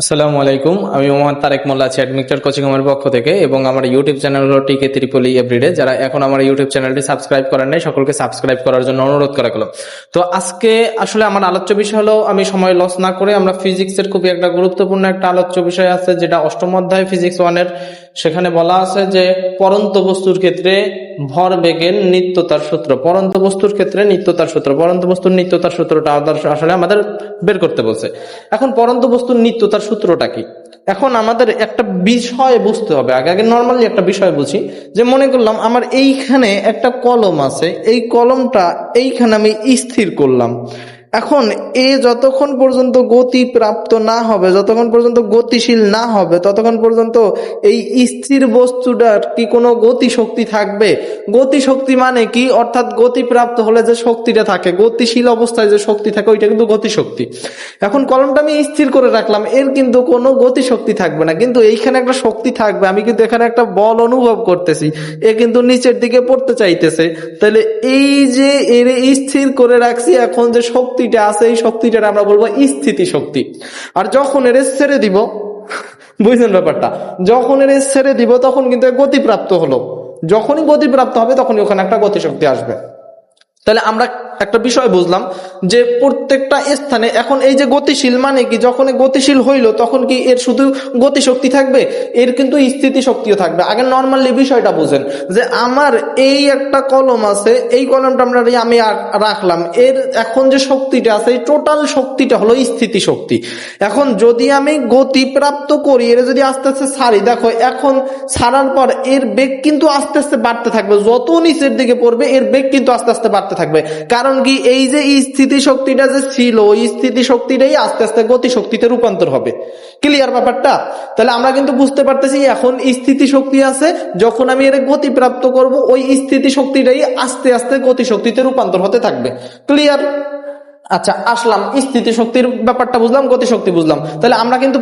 আসসালামু আলাইকুম। আমি মোহাম্মদ তারেক মোল্লা আছি অ্যাডমিক্টার কোচিং আমার পক্ষ থেকে এবং আমার ইউটিউব চ্যানেল হলো টিকে ত্রিপলি এভরিডে। যারা এখন আমার ইউটিউব চ্যানেলটি সাবস্ক্রাইব করেন নাই, সকলকে সাবস্ক্রাইব করার জন্য অনুরোধ করা গেল তো আজকে আসলে আমার আলোচ্য বিষয় হলো, আমি সময় লস না করে আমরা ফিজিক্সের খুবই একটা গুরুত্বপূর্ণ একটা আলোচ্য বিষয় আছে, যেটা অষ্টম অধ্যায় ফিজিক্স ওয়ানের সেখানে বলা আছে যে পরন্ত বস্তুর ক্ষেত্রে ভর বেগের নিত্যতার সূত্র। পরন্ত বস্তুর ক্ষেত্রে নিত্যতার সূত্র। পরন্ত বস্তুর নিত্যতার সূত্রটা আসলে আমাদের বের করতে বলছে। এখন পরন্ত বস্তুর নিত্যতার সূত্রটা কি? এখন আমাদের একটা বিষয় বুঝতে হবে। আগে আগে নর্মালি একটা বিষয় বুঝি। যে মনে করলাম আমার এইখানে একটা কলম আছে। এই কলমটা এইখানে আমি স্থির করলাম। এখন এ যতক্ষণ পর্যন্ত গতি প্রাপ্ত না হবে, যতক্ষণ পর্যন্ত গতিশীল না হবে, ততক্ষণ পর্যন্ত এই স্থির বস্তুটার কি কোনো গতি শক্তি থাকবে? গতি শক্তি মানে কি? অর্থাৎ গতি প্রাপ্ত হলে যে শক্তিটা থাকে, গতিশীল অবস্থায় যে শক্তি থাকে, ওইটা কিন্তু গতি শক্তি এখন কলমটা আমি স্থির করে রাখলাম, এর কিন্তু কোনো গতি শক্তি থাকবে না। কিন্তু এইখানে একটা শক্তি থাকবে, আমি কিন্তু এখানে একটা বল অনুভব করতেছি, এ কিন্তু নিচের দিকে পড়তে চাইতেছে। তাহলে এই যে এর স্থির করে রাখছি, এখন যে শক্তিটা আছে, এই শক্তিটার আমরা বলব স্থিতি শক্তি আর যখন এর ছেড়ে দিব, বুঝলেন ব্যাপারটা? যখন এর ছেড়ে দিব, তখন কিন্তু গতিপ্রাপ্ত হলো। যখনই গতিপ্রাপ্ত হবে, তখনই ওখানে একটা গতিশক্তি আসবে। তাহলে আমরা একটা বিষয় বুঝলাম যে প্রত্যেকটা স্থানে এখন এই যে গতিশীল মানে কি যখন গতিশীল হইল তখন কি এর শুধু গতিশক্তি থাকবে? এর কিন্তু স্থিতি শক্তিও থাকবে। আগে নর্মালি বিষয়টা বুঝেন যে আমার এই একটা কলম আছে, এই কলমটা আমরা আমি রাখলাম। এর এখন যে শক্তিটা আছে, এই টোটাল শক্তিটা হলো স্থিতি শক্তি এখন যদি আমি গতি প্রাপ্ত করি, এর যদি আস্তে আস্তে ছাড়ি দেখো এখন ছাড়ার পর এর বেগ কিন্তু আস্তে আস্তে বাড়তে থাকবে। যত নিচের দিকে পড়বে, এর বেগ কিন্তু আস্তে আস্তে বাড়তে থাকবে। কারণ কি, এই যে স্থিতি শক্তিটা যে ছিল, ওই স্থিতি শক্তিটাই আস্তে আস্তে গতি শক্তিতে রূপান্তর হবে। ক্লিয়ার ব্যাপারটা? তাহলে আমরা কিন্তু বুঝতে পারতেছি এখন স্থিতি শক্তি আছে, যখন আমি এর গতি প্রাপ্ত করব, ওই স্থিতি শক্তিটাই আস্তে আস্তে গতি শক্তিতে রূপান্তর হতে থাকবে। ক্লিয়ার আচ্ছা আসলাম। স্থিতি শক্তির ব্যাপারটা বুঝলাম গতি শক্তি বুঝলাম। তাহলে আমরা কিন্তু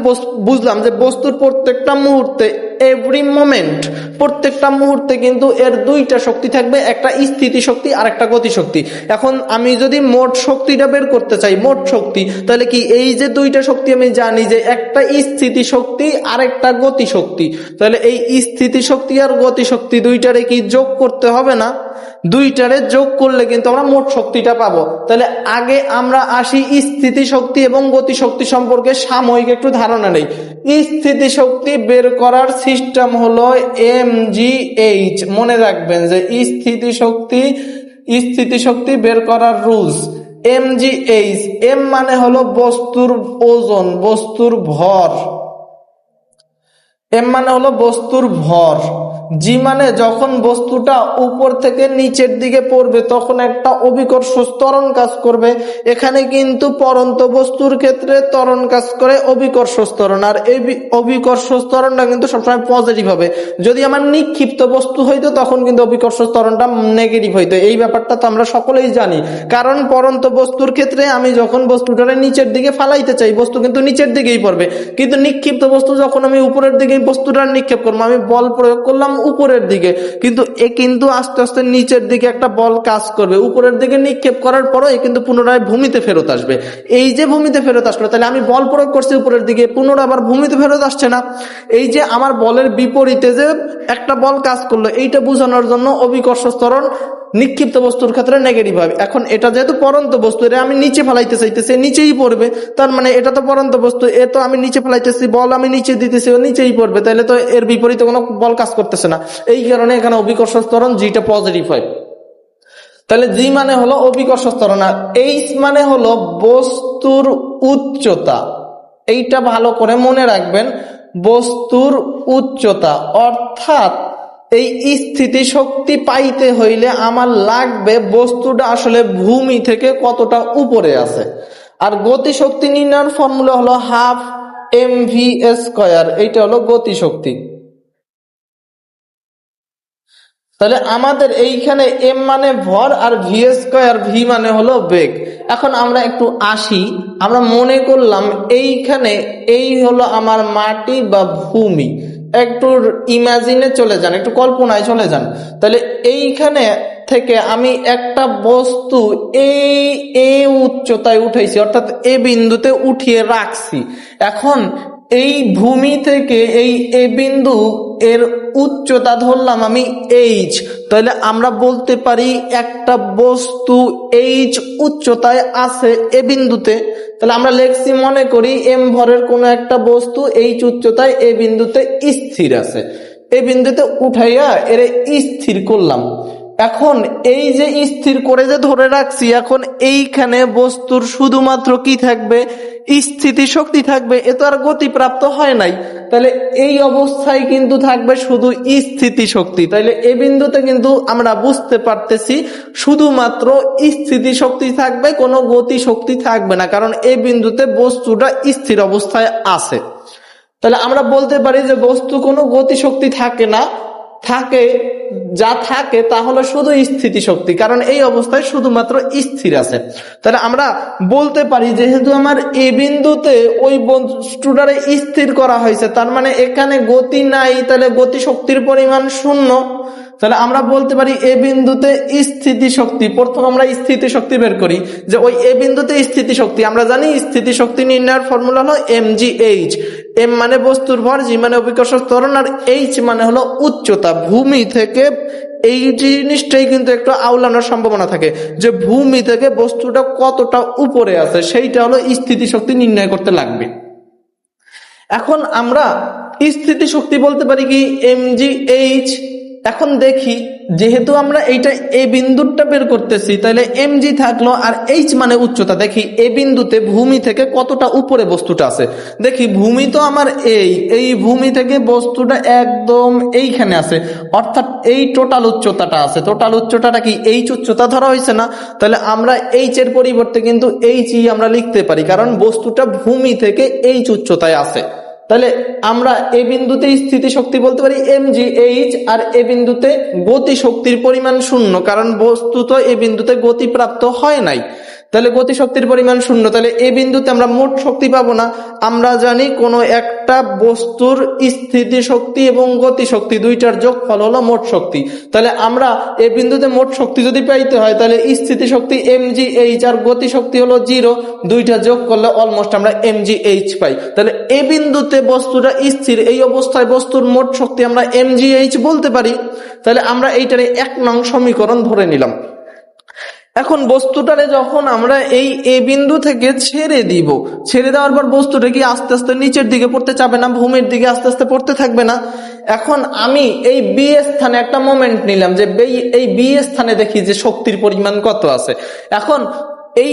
বুঝলাম যে বস্তুর প্রত্যেকটা মুহূর্তে এভরি মোমেন্ট প্রত্যেকটা মুহূর্তে কিন্তু এর দুইটা শক্তি থাকবে, একটা স্থিতি শক্তি আর একটা গতি শক্তি। এখন আমি যদি মোট শক্তিটা বের করতে চাই, মোট শক্তি, তাহলে কি এই যে দুইটা শক্তি আমি জানি যে একটা স্থিতি শক্তি আর একটা গতি শক্তি, তাহলে এই স্থিতি শক্তি আর গতি শক্তি দুইটারে কি যোগ করতে হবে না? দুইটারে যোগ করলে কিন্তু আমরা মোট শক্তিটা পাবো। তাহলে আগে আমরা আসি স্থিতি শক্তি এবং গতি শক্তি সম্পর্কে সাময়িক একটু ধারণা নেই। স্থিতি শক্তি বের করার সিস্টেম হলো এম জি এইচ। মনে রাখবেন যে স্থিতি শক্তি স্থিতি শক্তি বের করার rules. M G H, M মানে হলো বস্তুর ওজন, বস্তুর ভর। এম মানে হলো বস্তুর ভর। জি মানে যখন বস্তুটা উপর থেকে নিচের দিকে পড়বে, তখন একটা অভিকর্ষ ত্বরণ কাজ করবে। এখানে কিন্তু পরন্ত বস্তুর ক্ষেত্রে ত্বরণ কাজ করে অভিকর্ষ ত্বরণ। আর এই অভিকর্ষ ত্বরণটা কিন্তু সবসময় পজিটিভ হবে। যদি আমার নিক্ষিপ্ত বস্তু হইতো, তখন কিন্তু অভিকর্ষ ত্বরণটা নেগেটিভ হইতো। এই ব্যাপারটা তো আমরা সকলেই জানি। কারণ পরন্ত বস্তুর ক্ষেত্রে আমি যখন বস্তুটারে নিচের দিকে ফালাইতে চাই, বস্তু কিন্তু নিচের দিকেই পড়বে। কিন্তু নিক্ষিপ্ত বস্তু যখন আমি উপরের দিকে বস্তুটা নিক্ষেপ করব। আমি বল প্রয়োগ করলাম উপরের দিকে। কিন্তু এ কিন্তু আস্তে আস্তে নিচের দিকে একটা বল কাজ করবে। উপরের দিকে নিক্ষেপ করার পরও কিন্তু পুনরায় ভূমিতে ফেরত আসবে। এই যে ভূমিতে ফেরত আসলো, তাহলে আমি বল প্রয়োগ করছি উপরের দিকে, পুনরায় আবার ভূমিতে ফেরত আসছে না। এই যে আমার বলের বিপরীতে যে একটা বল কাজ করল, এইটা বোঝানোর জন্য অভিকর্ষ স্তরণ নিক্ষিপ্ত বস্তুর ক্ষেত্রে নেগেটিভ হবে। এখন এটা যেহেতু পরন্ত বস্তু, এটা আমি নিচে ফেলাইতে চাইতেছি নিচেই পড়বে। তার মানে এটা তো পরন্ত বস্তু, এ তো আমি নিচে ফেলাইতেছি, বল আমি নিচে দিতেছি, ও নিচেই পড়বে। তাহলে তো এর বিপরীতে কোনো বল কাজ করতেছে না। এই কারণে এখানে অভিকর্ষ স্তরণ জিটা পজিটিভ হয়। তাহলে জি মানে হলো অভিকর্ষ স্তরণ আর এইচ মানে হলো বস্তুর উচ্চতা। এইটা ভালো করে মনে রাখবেন, বস্তুর উচ্চতা। অর্থাৎ এই স্থিতি শক্তি পাইতে হইলে আমার লাগবে বস্তুটা আসলে ভূমি থেকে কতটা উপরে আছে। আর গতি শক্তি নির্ণয়ের ফর্মুলা হলো হাফ এম ভি স্কয়ার এইটা হলো গতি শক্তি তাহলে আমাদের এইখানে এম মানে ভর আর ভি স্কয়ার ভি মানে হলো বেগ। এখন আমরা একটু আসি, আমরা মনে করলাম এইখানে এই হলো আমার মাটি বা ভূমি। একটু ইমাজিনে চলে যান, একটু কল্পনায় চলে যান। তাহলে এইখানে থেকে আমি একটা বস্তু এই এ উচ্চতায় উঠেছি অর্থাৎ এ বিন্দুতে উঠিয়ে রাখছি। এখন এই ভূমি থেকে এই এ বিন্দু এর উচ্চতা ধরলাম আমি এইচ তাহলে আমরা বলতে পারি একটা বস্তু এইচ উচ্চতায় আছে এ বিন্দুতে। তাহলে আমরা লেখছি মনে করি এম ভরের কোনো একটা বস্তু এইচ উচ্চতায় এ বিন্দুতে স্থির আছে। এ বিন্দুতে উঠাইয়া এর স্থির করলাম। এখন এই যে স্থির করে যে ধরে রাখছি, এখন এইখানে বস্তুর শুধুমাত্র কি থাকবে? স্থিতি শক্তি থাকবে, এ তো আর গতিপ্রাপ্ত হয় নাই। তাহলে এই অবস্থায় কিন্তু থাকবে শুধু স্থিতি শক্তি তাহলে এ বিন্দুতে কিন্তু আমরা বুঝতে পারতেছি শুধুমাত্র স্থিতি শক্তি থাকবে, কোনো গতি শক্তি থাকবে না, কারণ এই বিন্দুতে বস্তুটা স্থির অবস্থায় আছে। তাহলে আমরা বলতে পারি যে বস্তু কোনো গতি শক্তি থাকে না থাকে, যা থাকে, তা হলো শুধু স্থিতি শক্তি কারণ এই অবস্থায় শুধুমাত্র স্থির আছে। তাহলে আমরা বলতে পারি, যেহেতু আমার এ বিন্দুতে ওই স্টুডারে স্থির করা হয়েছে, তার মানে এখানে গতি নাই, তাহলে গতি শক্তির পরিমাণ শূন্য। তাহলে আমরা বলতে পারি এ বিন্দুতে স্থিতি শক্তি প্রথম আমরা স্থিতি শক্তি বের করি, যে ওই এ বিন্দুতে স্থিতি শক্তি আমরা জানি স্থিতি শক্তি নির্ণয়ের ফর্মুলা হলো এম জি এইচ এম মানে বস্তুর ভর জি মানে অভিকর্ষ ত্বরণ, আর এইচ মানে হলো উচ্চতা। ভূমি থেকে এই জিনিসটাই কিন্তু একটু আউলানোর সম্ভাবনা থাকে, যে ভূমি থেকে বস্তুটা কতটা উপরে আছে, সেইটা হলো স্থিতি শক্তি নির্ণয় করতে লাগবে। এখন আমরা স্থিতি শক্তি বলতে পারি কি? এম জি এইচ এখন দেখি, যেহেতু আমরা এইটা এ বিন্দুটা বের করতেছি, তাহলে এম জি থাকল আর এইচ মানে উচ্চতা। দেখি এ বিন্দুতে ভূমি থেকে কতটা উপরে বস্তুটা আছে? দেখি, ভূমি তো আমার এই এই ভূমি থেকে বস্তুটা একদম এইখানে আছে। অর্থাৎ এই টোটাল উচ্চতাটা আছে। টোটাল উচ্চতাটা কি এইচ উচ্চতা ধরা হয়েছে না? তাহলে আমরা এইচ এর পরিবর্তে কিন্তু এইচ ই আমরা লিখতে পারি, কারণ বস্তুটা ভূমি থেকে এইচ উচ্চতায় আছে। তাহলে আমরা এ বিন্দুতে স্থিতি শক্তি বলতে পারি এম জি এইচ আর এ বিন্দুতে গতি শক্তির পরিমাণ শূন্য, কারণ বস্তু তো এ বিন্দুতে গতি প্রাপ্ত হয় নাই। তাহলে গতি শক্তির পরিমাণ শূন্য। তাহলে এ বিন্দুতে আমরা মোট শক্তি পাবো না। আমরা জানি কোনো একটা বস্তুর স্থিতি শক্তি এবং গতি শক্তি দুইটার যোগফল হলো মোট শক্তি। তাহলে আমরা এ বিন্দুতে মোট শক্তি যদি পাইতে হয়, তাহলে স্থিতি শক্তি এম জি এইচ আর গতি শক্তি হলো জিরো দুইটা যোগ করলে অলমোস্ট আমরা এম জি এইচ পাই। তাহলে এ বিন্দুতে বস্তুটা স্থির, এই অবস্থায় বস্তুর মোট শক্তি আমরা এম জি এইচ বলতে পারি। তাহলে আমরা এইটারে এক নং সমীকরণ ধরে নিলাম। এখন বস্তুটারে যখন আমরা এই এ বিন্দু থেকে ছেড়ে দিব, ছেড়ে দেওয়ার পর বস্তুটা কি আস্তে আস্তে নিচের দিকে পড়তে চাবে না, ভূমির দিকে আস্তে আস্তে পড়তে থাকবে না? এখন আমি এই বি স্থানে একটা মোমেন্ট নিলাম যে এই বি স্থানে দেখি যে শক্তির পরিমাণ কত আছে। এখন এই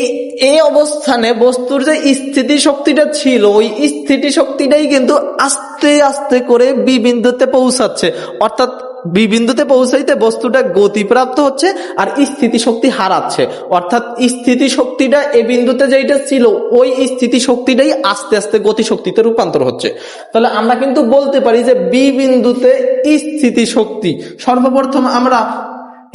এই অবস্থানে বস্তুর যে স্থিতি শক্তিটা ছিল, ওই স্থিতি শক্তিটাই কিন্তু আস্তে আস্তে করে বি বিন্দুতে পৌঁছাচ্ছে। অর্থাৎ বি বিন্দুতে পৌঁছাইতে বস্তুটা গতিপ্রাপ্ত হচ্ছে আর স্থিতি শক্তি হারাচ্ছে। অর্থাৎ স্থিতি শক্তিটা এ বিন্দুতে যেটা ছিল, ওই স্থিতি শক্তিটাই আস্তে আস্তে গতি শক্তিতে রূপান্তর হচ্ছে। তাহলে আমরা কিন্তু বলতে পারি যে বি বিন্দুতে স্থিতি শক্তি সর্বপ্রথম আমরা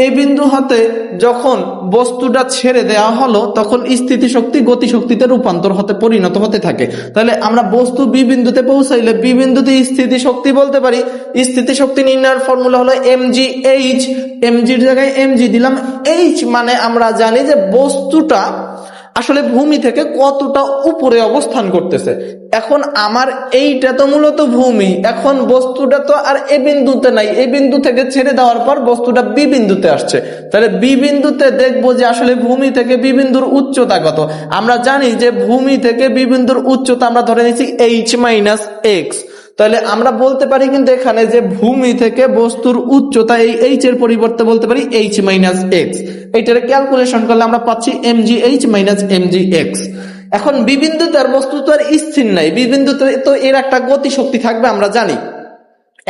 এই বিন্দু হতে যখন বস্তুটা ছেড়ে দেওয়া হলো, তখন স্থিতি শক্তি গতি শক্তিতে রূপান্তর হতে পরিণত হতে থাকে। তাহলে আমরা বস্তু বি বিন্দুতে পৌঁছাইলে বি বিন্দুতে স্থিতি শক্তি বলতে পারি। স্থিতি শক্তি নির্ণয়ের ফর্মুলা হলো এম জি এইচ এম জির জায়গায় এম জি দিলাম। এইচ মানে আমরা জানি যে বস্তুটা আসলে ভূমি থেকে কতটা উপরে অবস্থান করতেছে? এখন আমার এইটা তো মূলত ভূমি। এখন বস্তুটা তো আর এ বিন্দুতে নাই। এ বিন্দু থেকে ছেড়ে দেওয়ার পর বস্তুটা বি বিন্দুতে আসছে। তাহলে বি বিন্দুতে দেখব যে আসলে ভূমি থেকে বি বিন্দুর উচ্চতা কত। আমরা জানি যে ভূমি থেকে বি বিন্দুর উচ্চতা আমরা ধরে নিচ্ছি এইচ মাইনাস এক্স তাহলে আমরা বলতে পারি কিন্তু এখানে যে ভূমি থেকে বস্তুর উচ্চতা এই এইচ এর পরিবর্তে বলতে পারি এইচ মাইনাস এক্স এইটার ক্যালকুলেশন করলে আমরা পাচ্ছি M G H minus M G X এখন বিবিন্দু তার বস্তু তো আর স্থির নাই। বিবিন্দুতে তো এর একটা গতি শক্তি থাকবে, আমরা জানি।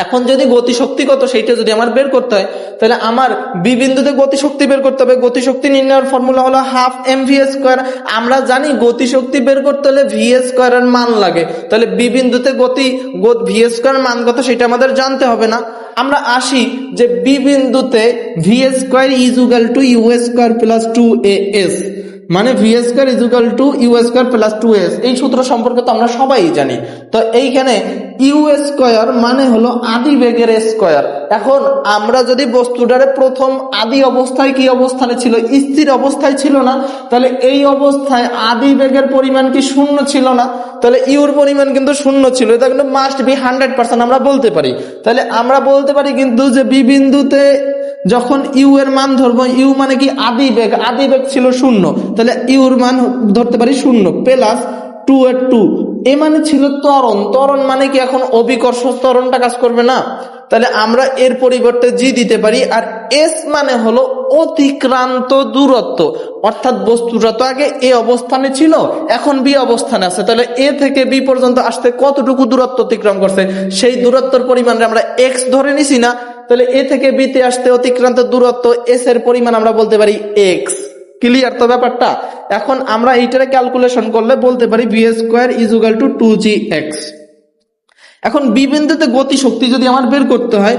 এখন যদি গতিশক্তি কত, সেইটা যদি আমার বের করতে হয়, তাহলে আমার বি বিন্দুতে গতিশক্তি বের করতে হবে। গতিশক্তি নির্ণয়ের ফর্মুলা হলো হাফ এম ভি স্কোয়ার আমরা জানি গতিশক্তি বের করতে হলে ভি স্কোয়ার এর মান লাগে। তাহলে বি বিন্দুতে গতি ভি স্কোয়ার মান কত, সেটা আমাদের জানতে হবে না। আমরা আসি যে বি বিন্দুতে V square is to U square plus two A S মানে V square is equal to U square plus two S এই সূত্র সম্পর্কে তো আমরা সবাই জানি। তো এইখানে ইউ স্কোয়ার মানে হলো আদি বেগের স্কোয়ার এখন আমরা যদি বস্তুটারে প্রথম আদি অবস্থায় কি অবস্থানে ছিল? স্থির অবস্থায় ছিল না। তাহলে এই অবস্থায় আদি বেগের পরিমাণ কি শূন্য ছিল না? তাহলে ইউর পরিমাণ কিন্তু শূন্য ছিল। এটা কিন্তু মাস্ট বি হান্ড্রেড পার্সেন্ট আমরা বলতে পারি। তাহলে আমরা বলতে পারি কিন্তু যে বি বিন্দুতে যখন ইউ এর মান ধরবো, ইউ মানে কি আদি বেগ আদি বেগ ছিল শূন্য। তাহলে ইউর মান ধরতে পারি শূন্য, প্লাস টু এর টু। এ মানে ছিল তরণ তরণ মানে কি এখন অবিকর্ষ তরণটা কাজ করবে না? তাহলে আমরা এর পরিবর্তে জি দিতে পারি, আর এস মানে হলো অতিক্রান্ত দূরত্ব। অর্থাৎ বস্তুটা তো আগে এ অবস্থানে ছিল, এখন বি অবস্থানে আছে। তাহলে এ থেকে বি পর্যন্ত আসতে কতটুকু দূরত্ব অতিক্রম করছে? সেই দূরত্বর পরিমাণে আমরা এক্স ধরে নিছি না তাহলে এ থেকে বিতে আসতে অতিক্রান্ত দূরত্ব এস এর পরিমাণ আমরা বলতে পারি এক্স। ক্লিয়ার তো ব্যাপারটা? এখন আমরা এইটারে ক্যালকুলেশন করলে বলতে পারি B square is equal to two G X. এখন বি বিন্দুতে গতি শক্তি যদি আমার বের করতে হয়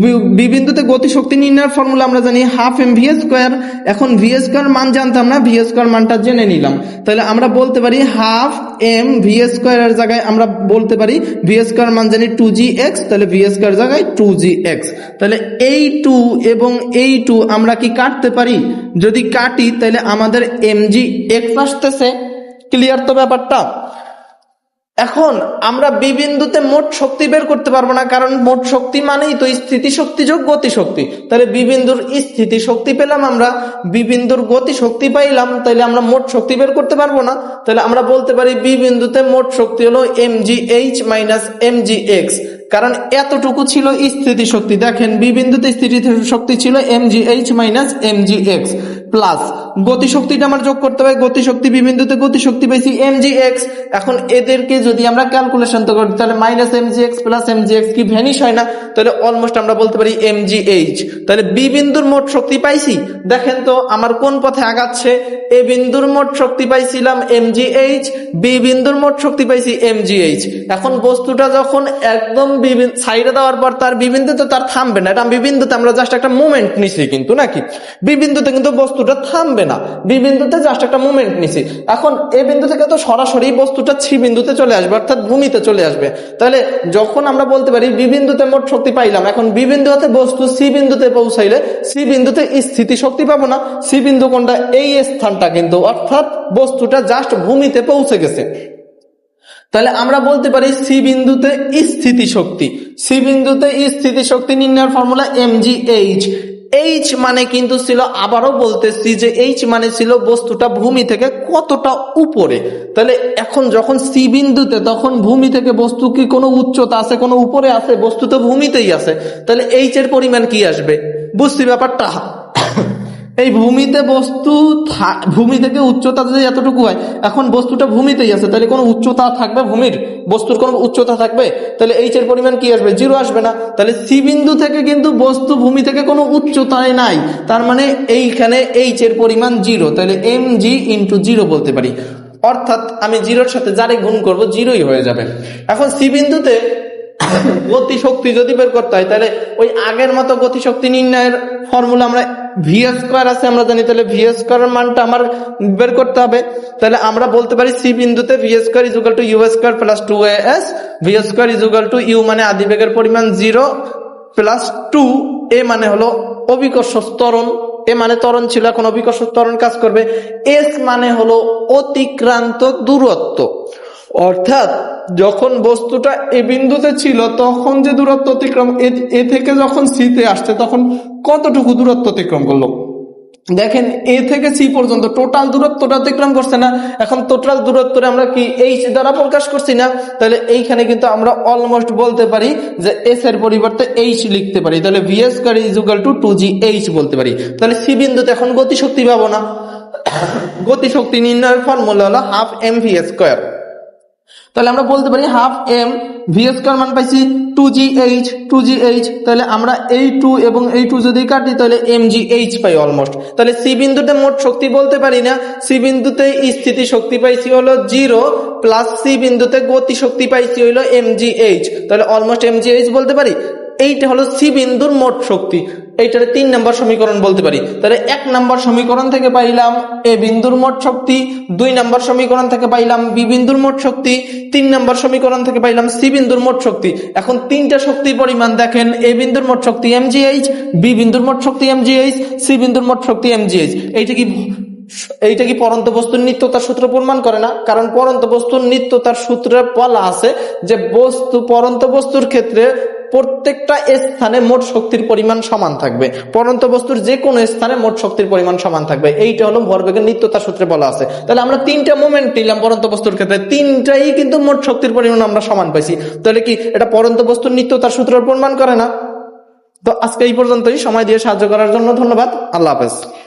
বি- বি বিন্দুতে গতি শক্তি নির্ণয়ের ফর্মুলা আমরা জানি হাফ এম ভি স্কোয়ার এখন ভি স্কোয়ার মান জানতাম না ভি স্কোয়ার মানটা জেনে নিলাম। তাহলে আমরা বলতে পারি হাফ এম ভি স্কোয়ারের জায়গায় আমরা বলতে পারি ভি স্কোয়ার মান জানি টু জি এক্স তাহলে ভি স্কোয়ার জায়গায় টু জি এক্স তাহলে এই টু এবং এই টু আমরা কি কাটতে পারি? যদি কাটি, তাহলে আমাদের এম জি এক্স আসতেছে। ক্লিয়ার তো ব্যাপারটা? এখন আমরা বিবিন্দুতে মোট শক্তি বের করতে পারব না, কারণ মোট শক্তি মানেই তো স্থিতি শক্তি যোগ গতি শক্তি তাহলে বিবিন্দুর স্থিতি শক্তি পেলাম আমরা বিবিন্দুর গতি শক্তি পাইলাম, তাহলে আমরা মোট শক্তি বের করতে পারব না। তাহলে আমরা বলতে পারি বিবিন্দুতে মোট শক্তি হলো M G H minus M G X কারণ এতটুকু ছিল স্থিতি শক্তি দেখেন, বিবিন্দুতে স্থিতি শক্তি ছিল M G H minus M G X plus গতি শক্তিটা আমার যোগ করতে হবে গতি শক্তি বিবিন্দুতে গতি শক্তি পাইছি এম জি এক্স এখন এদেরকে যদি আমরা ক্যালকুলেশন তো করি, তাহলে minus M G X plus M G X কি ভ্যানিশ হয় না? তাহলে অলমোস্ট আমরা বলতে পারি এম জি এইচ তাহলে বি বিন্দুর মোট শক্তি পাইছি? দেখেন তো, আমার কোন পথে আগাচ্ছে? এ বিন্দুর মোট শক্তি পাইছিলাম এম জি এইচ বি বিন্দুর মোট শক্তি পাইছি এম জি এইচ এখন বস্তুটা যখন একদম দেওয়ার পর তার তার থামবে না। এটা আমরা জাস্ট একটা মুভমেন্ট নিছি কিন্তু, নাকি? কিন্তু বস্তুটা থামবে না। জাস্ট একটা মুভমেন্ট নিছি। এখন বিন্দু থেকে তো সরাসরি বস্তুটা ছি বিন্দুতে চলে আসবে, অর্থাৎ ভূমিতে চলে আসবে। তাহলে যখন আমরা বলতে পারি বিবিন্দুতে মোট শক্তি পাইলাম, এখন বিবিন্দু হতে বস্তু সি বিন্দুতে পৌঁছাইলে সি বিন্দুতে স্থিতি শক্তি পাবো না। সি বিন্দু কোনটা এই স্থানটা কিন্তু, অর্থাৎ বস্তুটা জাস্ট ভূমিতে পৌঁছে গেছে। তাহলে আমরা বলতে পারি সি বিন্দুতে স্থিতি শক্তি সি বিন্দুতে স্থিতি শক্তি নির্ণয়ের formula M G H H মানে কিন্তু ছিল, আবারও বলতেছি যে এইচ মানে ছিল বস্তুটা ভূমি থেকে কতটা উপরে। তাহলে এখন যখন সি বিন্দুতে, তখন ভূমি থেকে বস্তু কি কোনো উচ্চতা আছে, কোনো উপরে আছে? বস্তু তো ভূমিতেই আছে। তাহলে এইচ এর পরিমাণ কি আসবে? বুঝছি ব্যাপারটা? এই ভূমিতে বস্তু ভূমি থেকে উচ্চতা যদি এতটুকু হয়, এখন বস্তুটা ভূমিতেই আছে, তাহলে কোনো উচ্চতা থাকবে ভূমির? বস্তুর কোনো উচ্চতা থাকবে? তাহলে এইচ এর পরিমাণ কি আসবে? জিরো আসবে না। তাহলে সি বিন্দু থেকে কিন্তু বস্তু ভূমি থেকে কোনো উচ্চতায় নাই। তার মানে এইখানে এইচ এর পরিমাণ জিরো তাহলে এম জি ইন্টু জিরো বলতে পারি। অর্থাৎ আমি জিরোর সাথে যারে গুণ করব জিরোই হয়ে যাবে। এখন সি বিন্দুতে গতি শক্তি যদি বের করতে হয়, তাহলে ওই আগের মতো গতি শক্তি নির্ণয়ের ফর্মুলা আমরা ভি স্কোয়ার আছে, আমরা জানি, তাহলে ভি স্কোয়ার মানটা আমার বের করতে হবে। তাহলে আমরা বলতে পারি সি বিন্দুতে V square is equal to U square plus two A S V square is equal to U মানে আদিবেগের পরিমাণ জিরো প্লাস টু এ মানে হলো অবিকর্ষ ত্বরণ। এ মানে ত্বরণ ছিল, এখন অবিকর্ষ ত্বরণ কাজ করবে। এস মানে হলো অতিক্রান্ত দূরত্ব। অর্থাৎ যখন বস্তুটা এ বিন্দুতে ছিল, তখন যে দূরত্ব অতিক্রম, এ- থেকে যখন সিতে আসছে, তখন কতটুকু দূরত্ব অতিক্রম করল? দেখেন, এ থেকে সি পর্যন্ত টোটাল দূরত্বটা অতিক্রম করছে না। এখন টোটাল দূরত্বটা আমরা কি এইচ দ্বারা প্রকাশ করছি না? তাহলে এইখানে কিন্তু আমরা অলমোস্ট বলতে পারি যে এস এর পরিবর্তে এইচ লিখতে পারি। তাহলে V square is equal to two G H বলতে পারি। তাহলে সি বিন্দুতে এখন গতিশক্তি পাবো না। গতিশক্তি নির্ণয়ের ফর্মুলা হলো হাফ এম ভি স্কোয়ার তাহলে আমরা বলতে পারি হাফ এম ভি স্কোয়ার মান পাইছি two G H two G H তাহলে আমরা এই টু এবং এই টু যদি কাটি, তাহলে এম জি এইচ পাই অলমোস্ট তাহলে সি বিন্দুতে মোট শক্তি বলতে পারি না সি বিন্দুতে স্থিতি শক্তি পাইছি হলো জিরো প্লাস সি বিন্দুতে গতি শক্তি পাইছি হইল এম জি এইচ তাহলে অলমোস্ট এম জি এইচ বলতে পারি? এইটা হলো সি বিন্দুর মোট শক্তি। এইটারে তিন নাম্বার সমীকরণ বলতে পারি। তাহলে এক নাম্বার সমীকরণ থেকে পাইলাম এ বিন্দুর মোট শক্তি, দুই নাম্বার সমীকরণ থেকে পাইলাম বি বিন্দুর মোট শক্তি, তিন নাম্বার সমীকরণ থেকে পাইলাম সি বিন্দুর মোট শক্তি। এখন তিনটা শক্তির পরিমাণ দেখেন, এ বিন্দুর মোট শক্তি এমজিএইচ বি বিন্দুর মোট শক্তি এমজিএইচ সি বিন্দুর মোট শক্তি এমজিএইচ এইটা কি এইটা কি পরন্ত বস্তুর নিত্যতার সূত্র প্রমাণ করে না? কারণ পরন্ত বস্তুর নিত্যতার সূত্রে বলা আছে যে বস্তু, পরন্ত বস্তুর ক্ষেত্রে প্রত্যেকটা স্থানে মোট শক্তির পরিমাণ সমান থাকবে। পরন্ত বস্তুর যে কোনো স্থানে মোট শক্তির পরিমাণ সমান থাকবে। এইটা হলো ভরবেগের নিত্যতার সূত্রে বলা আছে। তাহলে আমরা তিনটা মোমেন্ট নিলাম পরন্ত বস্তুর ক্ষেত্রে। তিনটাই কিন্তু মোট শক্তির পরিমাণ আমরা সমান পাইছি। তাহলে কি এটা পরন্ত বস্তুর নিত্যতার সূত্র প্রমাণ করে না? তো আজকে এই পর্যন্তই। সময় দিয়ে সাহায্য করার জন্য ধন্যবাদ। আল্লাহ হাফেজ।